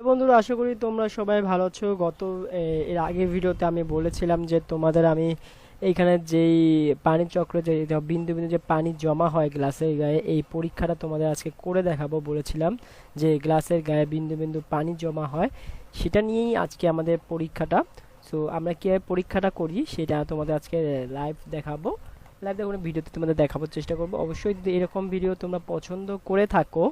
বন্ধুরা, আশা করি তোমরা সবাই ভালো আছো। গত এর আগের ভিডিওতে আমি বলেছিলাম যে তোমাদের আমি এইখানে যেই পানি চক্র, যে বিন্দু বিন্দু যে পানি জমা হয় গ্লাসের গায়ে, এই পরীক্ষাটা তোমাদের আজকে করে দেখাবো বলেছিলাম যে গ্লাসের গায়ে বিন্দু বিন্দু পানি জমা হয়। সেটা নিয়েই আজকে আমাদের পরীক্ষাটা। সো, আমরা কীভাবে পরীক্ষাটা করি সেটা তোমাদের আজকে লাইভ দেখাবো। লাইভ দেখানো ভিডিওতে তোমাদের দেখানোর চেষ্টা করব। অবশ্যই যদি এরকম ভিডিও তোমরা পছন্দ করে থাকো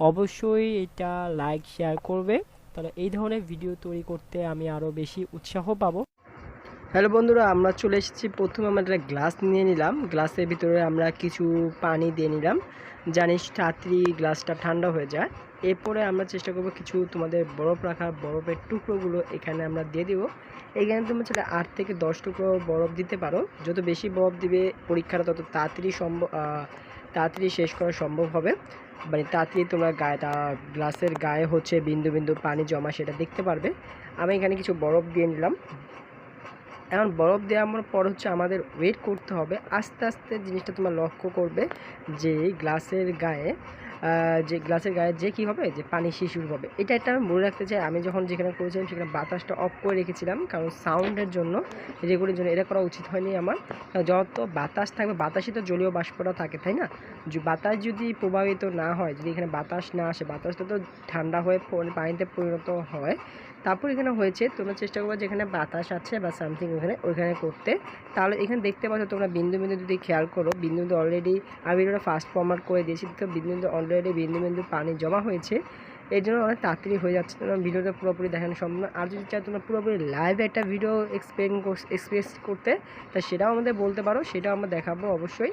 অবশ্যই এটা লাইক শেয়ার করবে। তাহলে এই ধরনের ভিডিও তৈরি করতে আমি আরও বেশি উৎসাহ পাবো। হ্যালো বন্ধুরা, আমরা চলে এসেছি। প্রথমে আমরা একটা গ্লাস নিয়ে নিলাম। গ্লাসের ভিতরে আমরা কিছু পানি দিয়ে নিলাম। জানিস তাড়াতাড়ি গ্লাসটা ঠান্ডা হয়ে যায়। এরপরে আমরা চেষ্টা করব কিছু তোমাদের বরফ রাখার বরফের টুকরোগুলো এখানে আমরা দিয়ে দিব। এখানে তুমি চাইলে আট থেকে দশ টুকরো বরফ দিতে পারো। যত বেশি বরফ দিবে পরীক্ষাটা তত তাড়াতাড়ি সম্ভব তাড়াতাড়ি শেষ করা সম্ভব হবে। মানে তাড়াতাড়ি তোমরা গায়ে তা গ্লাসের গায়ে হচ্ছে বিন্দু বিন্দু পানি জমা সেটা দেখতে পারবে। আমি এখানে কিছু বরফ দিয়ে নিলাম। এখন বরফ দেওয়ার পর হচ্ছে আমাদের ওয়েট করতে হবে। আস্তে আস্তে জিনিসটা তোমরা লক্ষ্য করবে যে গ্লাসের গায়ে যে গ্লাসের গায়ে যে কি হবে, যে পানি শিশুর হবে। এটা একটা আমি মনে রাখতে চাই, আমি যখন যেখানে করেছিলাম সেখানে বাতাসটা অফ করে রেখেছিলাম, কারণ সাউন্ডের জন্য রেগুলের জন্য, এটা করা উচিত হয়নি আমার। যত বাতাস থাকবে বাতাসে তো জলীয় বাষ্পটা থাকে, তাই না? বাতাস যদি প্রভাবিত না হয়, যদি এখানে বাতাস না আসে, বাতাসটা তো ঠান্ডা হয়ে পানিতে পরিণত হয়। তারপর এখানে হয়েছে, তোমরা চেষ্টা করবে যেখানে বাতাস আছে বা সামথিং ওখানে ওইখানে করতে। তাহলে এখানে দেখতে পাচ্ছ তোমরা বিন্দু বিন্দু যদি খেয়াল করো, বিন্দু অলরেডি আমি এটা ফাস্ট ফরম্যাট করে দিয়েছি, তো বিন্দু অলরেডি বিন্দু বিন্দু পানি জমা হয়েছে। এই জন্য অনেক তাড়াতাড়ি হয়ে যাচ্ছে। তোমরা ভিডিওটা পুরোপুরি দেখানো সম্ভব না। আর যদি চাই তোমরা পুরোপুরি লাইভ একটা ভিডিও এক্সপ্লেন এক্সপ্রেস করতে, তা সেটাও আমাদের বলতে পারো, সেটাও আমরা দেখাবো অবশ্যই।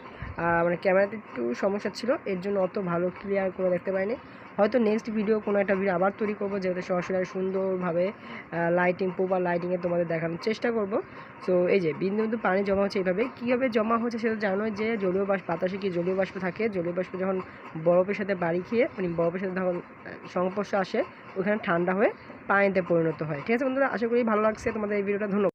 মানে ক্যামেরাতে একটু সমস্যা ছিল, এর জন্য অত ভালো ক্লিয়ার করে দেখতে পাইনি। হয়তো নেক্সট ভিডিও কোনো একটা ভিডিও আবার তৈরি করব যেটা সরাসরি সুন্দরভাবে লাইটিং প্রপার লাইটিংয়ে তোমাদের দেখানোর চেষ্টা করব। সো এই যে, বিন্দু বিন্দু পানি জমা হচ্ছে এইভাবে। কীভাবে জমা হচ্ছে সেটা জানোই যে, জলীয় বাষ্প, বাতাসে কি জলীয় বাষ্প থাকে? জলীয় বাষ্প যখন বরফের সাথে বাড়ি খেয়ে মানে বরফের সাথে যখন সংস্পর্শে আসে, ওখানে ঠান্ডা হয়ে পানিতে পরিণত হয়। ঠিক আছে বন্ধুরা, আশা করি ভালো লাগছে তোমাদের এই ভিডিওটা ধন্যবাদ।